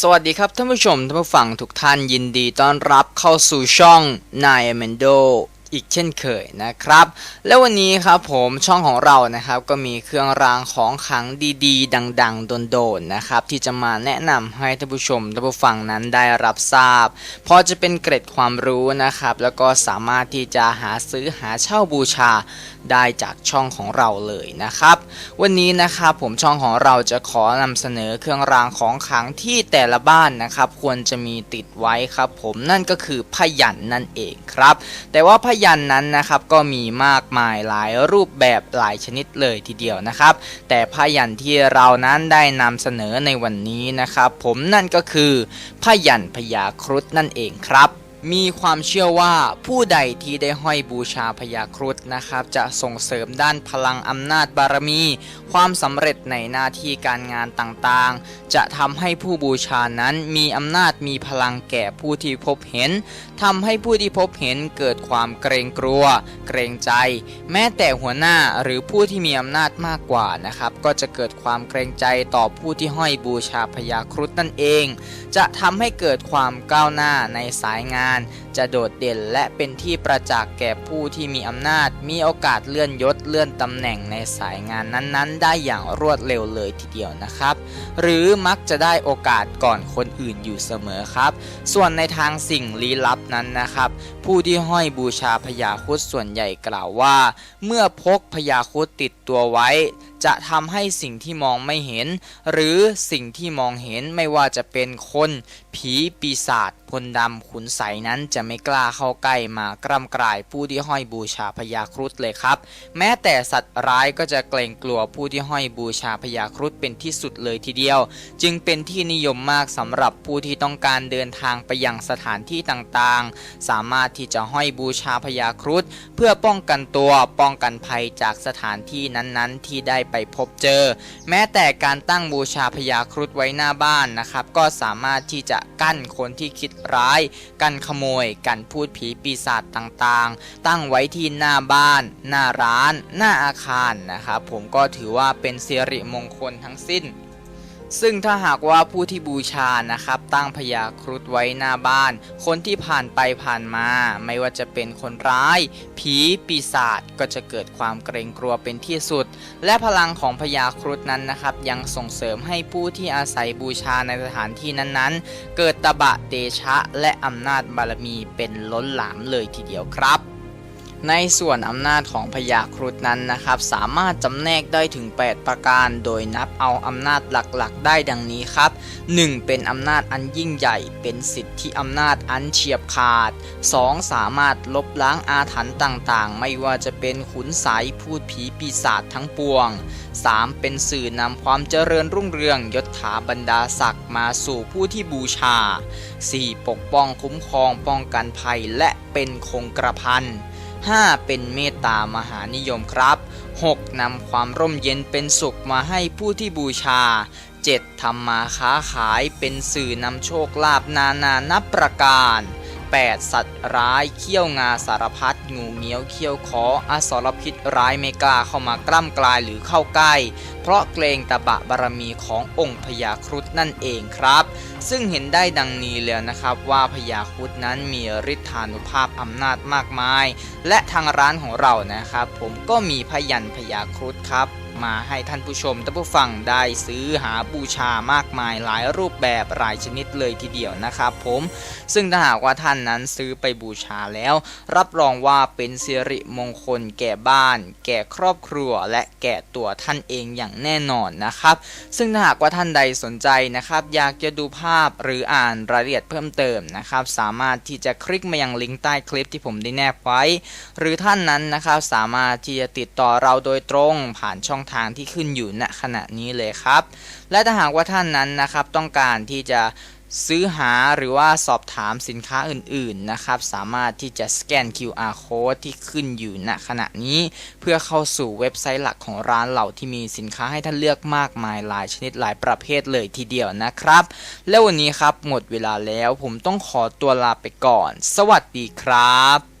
สวัสดีครับท่านผู้ชมท่านผู้ฟังทุกท่านยินดีต้อนรับเข้าสู่ช่องนายเมนโดอีกเช่นเคยนะครับ และวันนี้ครับผมช่องของเรานะครับก็มีเครื่องรางของขลังดีๆ ดังๆ โดนๆนะครับ ที่จะมาแนะนำให้ท่านผู้ชมท่านผู้ฟังนั้นได้รับทราบพราะจะเป็นเกร็ดความรู้นะครับ แล้วก็สามารถที่จะหาซื้อหาเช่าบูชาได้จากช่องของเราเลยนะครับ วันนี้นะครับผมช่องของเราจะขอนำเสนอเครื่องรางของขลังที่แต่ละบ้านนะครับ ควรจะมีติดไว้ครับ ผมนั่นก็คือพยันนั่นเองครับ แต่ว่าพยันนั้นนะครับก็มีมากมายหลายรูปแบบหลายชนิดเลยทีเดียวนะครับ แต่พยันที่เรานั้นได้นำเสนอในวันนี้นะครับ ผมนั่นก็คือพยันพญาครุฑนั่นเองครับ มีความเชื่อว่าผู้ใดที่ได้ห้อยบูชาพญาครุฑนะครับ จะส่งเสริมด้านพลังอำนาจบารมี ความสำเร็จในหน้าที่การงานต่างๆ จะทำให้ผู้บูชานั้นมีอำนาจมีพลังแก่ผู้ที่พบเห็นทำให้ผู้ที่พบเห็นเกิดความเกรงกลัว เกรงใจ แม้แต่หัวหน้าหรือผู้ที่มีอำนาจมากกว่านะครับ ก็จะเกิดความเกรงใจต่อผู้ที่ห้อยบูชาพญาครุฑนั่นเอง จะทำให้เกิดความก้าวหน้าในสายงานจะโดดเด่นและเป็นที่ประจักษ์แก่ผู้ที่มีอำนาจ มีโอกาสเลื่อนยศเลื่อนตำแหน่งในสายงานนั้นๆ ได้อย่างรวดเร็วเลยทีเดียวนะครับ หรือมักจะได้โอกาสก่อนคนอื่นอยู่เสมอครับ ส่วนในทางสิ่งลี้ลับนั้นนะครับ ผู้ที่ห้อยบูชาพญาครุฑส่วนใหญ่กล่าวว่า เมื่อพกพญาครุฑติดตัวไว้ จะทำให้สิ่งที่มองไม่เห็น หรือสิ่งที่มองเห็นไม่ว่าจะเป็นคน ผีปีศาจพลดำขุนใสนั้นจะไม่กล้าเข้าใกล้มากร่ำกลายผู้ที่ห้อยบูชาพญาครุฑเลยครับ แม้แต่สัตว์ร้ายก็จะเกรงกลัวผู้ที่ห้อยบูชาพญาครุฑเป็นที่สุดเลยทีเดียว จึงเป็นที่นิยมมากสำหรับผู้ที่ต้องการเดินทางไปยังสถานที่ต่างๆ สามารถที่จะห้อยบูชาพญาครุฑเพื่อป้องกันตัวป้องกันภัยจากสถานที่นั้นๆ ที่ได้ไปพบเจอ แม้แต่การตั้งบูชาพญาครุฑไว้หน้าบ้านนะครับก็สามารถที่จะกั้นคนที่คิดร้าย กันขโมย กันพูดผีปีศาจต่างๆ ตั้งไว้ที่หน้าบ้าน หน้าร้าน หน้าอาคารนะครับผมก็ถือว่าเป็นสิริมงคลทั้งสิ้น ซึ่งถ้าหากว่าผู้ที่บูชานะครับ ตั้งพญาครุฑไว้หน้าบ้าน คนที่ผ่านไปผ่านมา ไม่ว่าจะเป็นคนร้าย ผีปีศาจก็จะเกิดความเกรงกลัวเป็นที่สุด และพลังของพญาครุฑนั้นนะครับ ยังส่งเสริมให้ผู้ที่อาศัยบูชาในสถานที่นั้นๆ เกิดตบะเตชะและอำนาจบารมีเป็นล้นหลามเลยทีเดียวครับ ในส่วนอำนาจของพญาครุฑนั้นนะครับ สามารถจำแนกได้ถึง 8 ประการ โดยนับเอาอำนาจหลักๆ ได้ดังนี้ครับ 1. เป็นอำนาจอันยิ่งใหญ่ เป็นสิทธิอำนาจอันเฉียบขาด 2. สามารถลบล้างอาถรรพ์ต่างๆ ไม่ว่าจะเป็นขุนสายพูดผีปีศาจทั้งปวง 3. เป็นสื่อนำความเจริญรุ่งเรืองยศถาบรรดาศักดิ์มาสู่ผู้ที่บูชา 4. ปกป้องคุ้มครองป้องกันภัยและเป็นคงกระพัน 5. เป็นเมตตามหานิยมครับ 6. นำความร่มเย็นเป็นสุขมาให้ผู้ที่บูชา 7. ทำมาค้าขายเป็นสื่อนำโชคลาภนานานับประการ 8. สัตว์ร้ายเขี้ยวงาสารพัดงูเงี้ยวเขี้ยวขออสรพิษร้ายไม่กล้าเข้ามากล้ำกลายหรือเข้าใกล้ เพราะเกรงตะบะบารมีขององค์พญาครุฑนั่นเองครับ ซึ่งเห็นได้ดังนี้แล้วนะครับว่าพญาครุฑนั้นมีฤทธานุภาพอำนาจมากมาย และทางร้านของเรานะครับ ผมก็มีพยันพญาครุฑครับ มาให้ท่านผู้ชมท่านผู้ฟังได้ซื้อหาบูชามากมายหลายรูปแบบหลายชนิดเลยทีเดียวนะครับผมซึ่งถ้าหากว่าท่านนั้นซื้อไปบูชาแล้ว รับรองว่าเป็นสิริมงคลแก่บ้าน แก่ครอบครัว และแก่ตัวท่านเองอย่างแน่นอนนะครับ ซึ่งถ้าหากว่าท่านใดสนใจนะครับอยากจะดูภาพหรืออ่านรายละเอียดเพิ่มเติมนะครับสามารถที่จะคลิกมายังลิงก์ใต้คลิปที่ผมได้แนบไว้ หรือท่านนั้นนะครับสามารถที่จะติดต่อเราโดยตรงผ่านช่องทางที่ขึ้นอยู่ณขณะนี้เลยครับ และถ้าหากว่าท่านนั้นนะครับต้องการที่จะซื้อหาหรือว่าสอบถามสินค้าอื่นๆนะครับ สามารถที่จะสแกน QR code ที่ขึ้นอยู่ณขณะนี้ เพื่อเข้าสู่เว็บไซต์หลักของร้านเราที่มีสินค้าให้ท่านเลือกมากมายหลายชนิดหลายประเภทเลยทีเดียวนะครับ และวันนี้ครับหมดเวลาแล้วผมต้องขอตัวลาไปก่อน สวัสดีครับ